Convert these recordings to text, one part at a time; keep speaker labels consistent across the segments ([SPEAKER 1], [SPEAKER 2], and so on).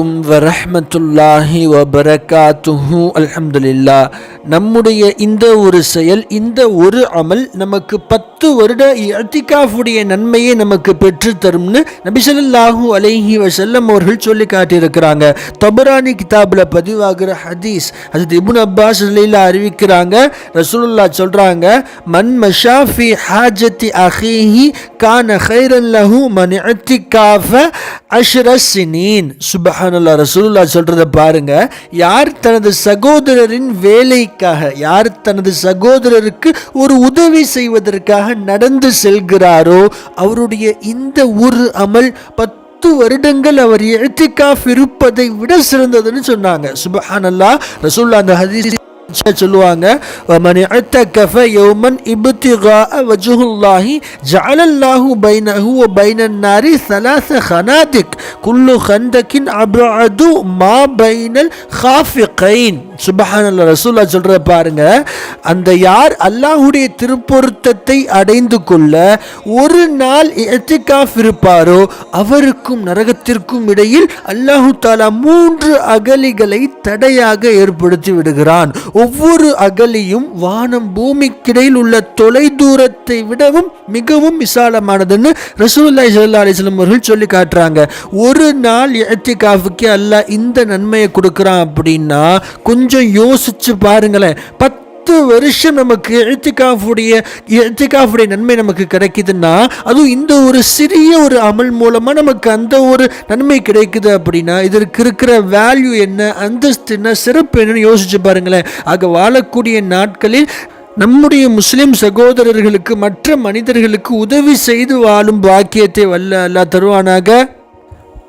[SPEAKER 1] அலைக்கும் வரஹ்மத்துல்லாஹி வபரகாத்துஹு. அல்ஹம்துலில்லா நம்முடைய இந்த ஒரு செயல் இந்த ஒரு அமல் நமக்கு பத்து வருட இஅ்திகாஃபுடைய நன்மையை நமக்கு பெற்றுத்தரும்னு நபிசல்லாஹு அலைஹி வசல்லம் அவர்கள் சொல்லி காட்டியிருக்கிறாங்க. தபரானி கிதாபில் பதிவாகிற ஹதீஸ் அது இபுன் அப்பாஸ் நிலையில் அறிவிக்கிறாங்க. ரசூலுல்லா சொல்கிறாங்க மன் மஷாஃபி ஹாஜத்தி அஹீஹி கான ஹைரன் லஹு மன் இஅ்திகாஃப அஷ்ர சினீன். சுபஹானல்லாஹ் ரசூலுல்லாஹ் பாருங்க. யார் தனது சகோதரரின் வேலைக்காக யார் தனது சகோதரருக்கு ஒரு உதவி செய்வதற்காக நடந்து செல்கிறாரோ அவருடைய இந்த ஒரு அமல் பத்து பத்து வருடங்கள் அவர் எழுத்திக்காஃப் இருப்பதை விட சிறந்ததுன்னு சொன்னாங்க. சுபஹானல்லா ரசூல்லா அந்த ஹதீஸ் சொல்லுவாங்க. மணி பாருங்க. அந்த யார் அல்லாஹுடைய திருப்பொருத்தத்தை அடைந்து கொள்ள ஒரு நாள் எத்திகாஃப் இருப்பாரோ அவருக்கும் நரகத்திற்கும் இடையில் அல்லாஹு தாலா மூன்று அகலிகளை தடையாக ஏற்படுத்தி விடுகிறான். ஒவ்வொரு அகலியும் வானம் பூமிக்கிடையில் உள்ள தொலை தூரத்தை விடவும் மிகவும் விசாலமானதுன்னு ரசூல்லாய் சல்லா அலிஸ்லம் அவர்கள் சொல்லி காட்டுறாங்க. ஒரு நாள் எத்திகாஃபுக்கு அல்ல இந்த நன்மையை கொடுக்குறான் அப்படின்னா கொஞ்சம் யோசிச்சு பாருங்களேன். பத்து வருஷம் நமக்கு எழுத்துக்காஃபுடைய எழுத்துக்காஃபுடைய நன்மை நமக்கு கிடைக்குதுன்னா அதுவும் இந்த ஒரு சிறிய ஒரு அமல் மூலமாக நமக்கு அந்த ஒரு நன்மை கிடைக்குது அப்படின்னா இதற்கு இருக்கிற வேல்யூ என்ன அந்தஸ்து என்ன சிறப்பு என்னன்னு யோசிச்சு பாருங்களேன். ஆக வாழக்கூடிய நாட்களில் நம்முடைய முஸ்லிம் சகோதரர்களுக்கு மற்ற மனிதர்களுக்கு உதவி செய்து வாழும் பாக்கியத்தை வல்ல அல்லா தருவானாக.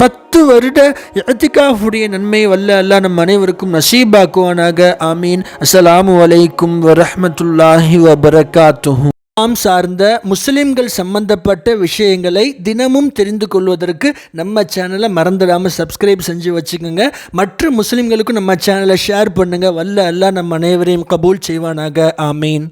[SPEAKER 1] பத்து வருட இஅ்திகாஃபுடைய நன்மை வல்ல அல்லாஹ் நம் அனைவருக்கும் நசீபாக்குவானாக. ஆமீன். அஸ்ஸலாமு அலைக்கும் வரமத்துல்லாஹி வபரகாத்துஹு. இஸ்லாம் சார்ந்த முஸ்லிம்கள் சம்பந்தப்பட்ட விஷயங்களை தினமும் தெரிந்து கொள்வதற்கு நம்ம சேனலை மறந்துடாமல் சப்ஸ்கிரைப் செஞ்சு வச்சுக்கோங்க. மற்ற முஸ்லிம்களுக்கும் நம்ம சேனலை ஷேர் பண்ணுங்கள் வல்ல அல்லாஹ் நம் அனைவரையும் கபூல் செய்வானாக. ஆமீன்.